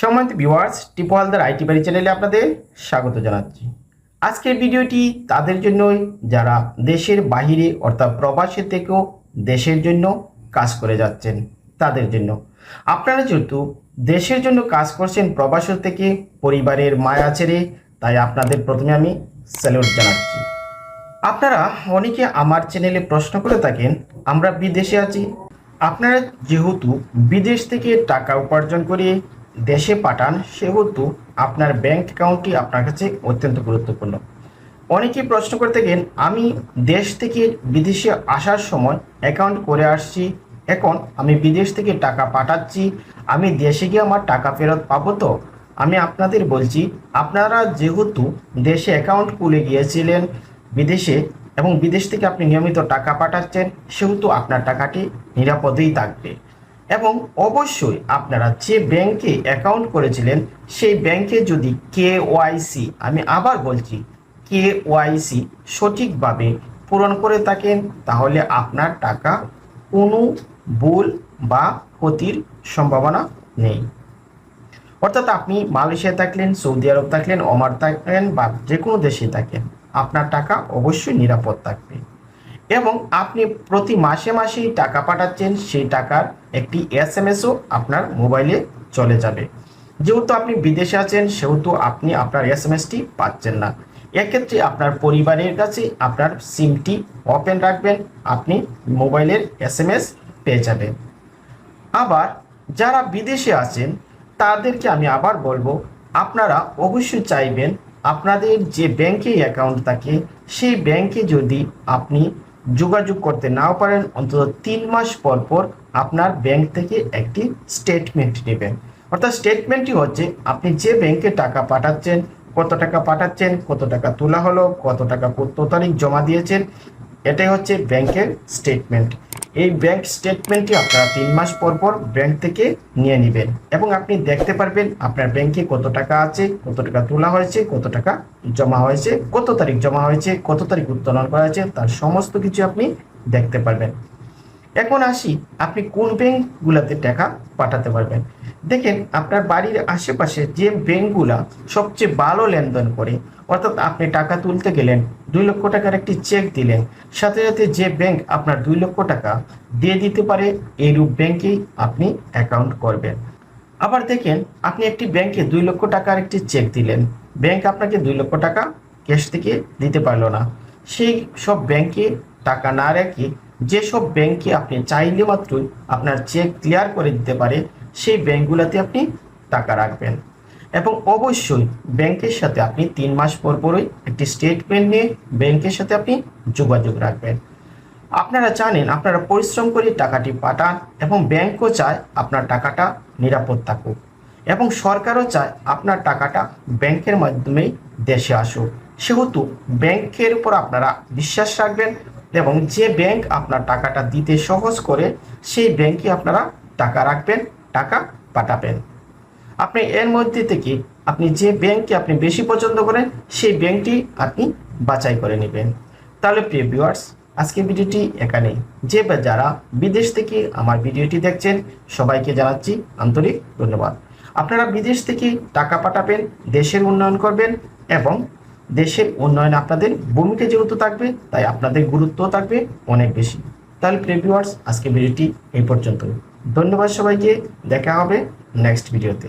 সম্মানিত viewers টিপোয়ালদার IT বাড়ি চ্যানেলে আপনাদের স্বাগত জানাচ্ছি। আজকের ভিডিওটি তাদের জন্যই, যারা দেশের বাহিরে অর্থাৎ প্রবাসী থেকেও দেশের জন্য কাজ করে যাচ্ছেন, তাদের জন্য। আপনারা যেহেতু দেশের জন্য কাজ করছেন, প্রবাসী থেকে পরিবারের মায়া ছেড়ে, তাই আপনাদের প্রথমে আমি স্যালুট জানাচ্ছি। আপনারা অনেকে আমার চ্যানেলে প্রশ্ন করে থাকেন, আমরা বিদেশে আছি। আপনারা যেহেতু বিদেশ থেকে টাকা উপার্জন করে দেশে পাঠান, সেহেতু আপনার ব্যাংক অ্যাকাউন্টটি আপনার কাছে অত্যন্ত গুরুত্বপূর্ণ। অনেকেই প্রশ্ন করে থাকেন আমি দেশ থেকে বিদেশে আসার সময় অ্যাকাউন্ট করে আসছি, এখন আমি বিদেশ থেকে টাকা পাঠাচ্ছি, আমি দেশে গিয়ে আমার টাকা ফেরত পাবো তো? আমি আপনাদের বলছি, আপনারা যেহেতু দেশে অ্যাকাউন্ট খুলে গিয়েছিলেন বিদেশে এবং বিদেশ থেকে আপনি নিয়মিত টাকা পাঠাচ্ছেন, সেহেতু আপনার টাকাটি নিরাপদেই থাকবে। এবং অবশ্যই আপনারা যে ব্যাংকে অ্যাকাউন্ট করেছিলেন, সেই ব্যাংকে যদি কে ওয়াইসি আমি আবার বলছি, কে ওয়াইসি সঠিকভাবে পূরণ করে থাকেন, তাহলে আপনার টাকা কোনো ভুল বা ক্ষতির সম্ভাবনা নেই। অর্থাৎ আপনি মালয়েশিয়া থাকলেন, সৌদি আরব থাকলেন, ওমান থাকলেন বা যে কোনো দেশে থাকেন, আপনার টাকা অবশ্যই নিরাপদ থাকবে। এবং আপনি প্রতি মাসে মাসেই টাকা পাঠাচ্ছেন, সেই টাকার একটি এস এম এসও আপনার মোবাইলে চলে যাবে। যেহেতু আপনি বিদেশে আছেন, সেহেতু আপনি আপনার এস এম এসটি পাচ্ছেন না। এক্ষেত্রে আপনার পরিবারের কাছে আপনার সিমটি ওপেন রাখবেন, আপনি মোবাইলের এস এম এস পেয়ে যাবেন। আবার যারা বিদেশে আছেন, তাদেরকে আমি আবার বলব, আপনারা অবশ্যই চাইবেন আপনাদের যে ব্যাংকে অ্যাকাউন্ট থাকে, সেই ব্যাংকে যদি আপনি যোগাযোগ করতে নাও পারেন, অন্তত তিন মাস পর পর আপনার ব্যাংক থেকে একটি স্টেটমেন্ট নেবেন। অর্থাৎ স্টেটমেন্টটি হচ্ছে, আপনি যে ব্যাংকে টাকা পাঠাচ্ছেন, কত টাকা পাঠাচ্ছেন, কত টাকা তোলা হলো, কত টাকা কত তারিখ জমা দিয়েছেন, এটাই হচ্ছে ব্যাংকের স্টেটমেন্ট এই ব্যাংক স্টেটমেন্টটি আপনারা তিন মাস পর পর ব্যাংক থেকে নিয়ে নেবেন এবং আপনি দেখতে পারবেন আপনার ব্যাংকে কত টাকা আছে, কত টাকা তোলা হয়েছে, কত টাকা জমা হয়েছে, কত তারিখ জমা হয়েছে, কত তারিখ উত্তোলন করা হয়েছে, তার সমস্ত কিছু আপনি দেখতে পারবেন। এখন আসি, আপনি কোন ব্যাংকগুলোতে টাকা পাঠাতে পারবেন? দেখেন, আপনার বাড়ির আশেপাশে যে ব্যাংকগুলা সবচেয়ে ভালো লেনদেন করে, অর্থাৎ আপনি টাকা তুলতে গেলেন, দুই লক্ষ টাকার একটি চেক দিলেন, সাথে সাথে যে ব্যাংক আপনার দুই লক্ষ টাকা দিয়ে দিতে পারে, এইরূপ ব্যাংকেই আপনি অ্যাকাউন্ট করবেন। আবার দেখেন, আপনি একটি ব্যাংকে দুই লক্ষ টাকার একটি চেক দিলেন, ব্যাংক আপনাকে দুই লক্ষ টাকা ক্যাশ থেকে দিতে পারল না। সেই সব ব্যাংকে টাকা না রেখে যেসব ব্যাংকে আপনি চাইলে মাত্রই আপনার চেক ক্লিয়ার করে দিতে পারে সেই ব্যাংকগুলোতে আপনি টাকা রাখবেন। এবং অবশ্যই ব্যাংকের সাথে আপনি তিন মাস পর পরই একটি স্টেটমেন্ট নিয়ে ব্যাংকের সাথে আপনি যোগাযোগ রাখবেন। আপনারা জানেন, আপনারা পরিশ্রম করে টাকাটি পাঠান এবং ব্যাংকও চায় আপনার টাকাটা নিরাপদ থাকুক এবং সরকারও চায় আপনার টাকাটা ব্যাংকের মাধ্যমেই দেশে আসুক। সেহেতু ব্যাংকের উপর আপনারা বিশ্বাস রাখবেন এবং যে ব্যাংক আপনার টাকাটা দিতে সহজ করে, সেই ব্যাংকে আপনারা টাকা রাখবেন, টাকা পাঠাবেন। আপনি এর মধ্যে থেকে আপনি যে ব্যাংককে আপনি বেশি পছন্দ করেন, সেই ব্যাংকটি আপনি বাছাই করে নেবেন। তাহলে প্রিয় ভিউয়ার্স আজকে ভিডিওটি এখানেই। যে যারা বিদেশ থেকে আমার ভিডিওটি দেখছেন, সবাইকে জানাচ্ছি আন্তরিক ধন্যবাদ। আপনারা বিদেশ থেকে টাকা পাঠাবেন, দেশের উন্নয়ন করবেন এবং দেশের উন্নয়ন আপনাদের ভূমিকা যেহেতু থাকবে, তাই আপনাদের গুরুত্ব থাকবে অনেক বেশি। তাহলে প্রেভিওয়ার্স আজকে ভিডিওটি এই পর্যন্ত ধন্যবাদ সবাইকে, দেখা হবে নেক্সট ভিডিওতে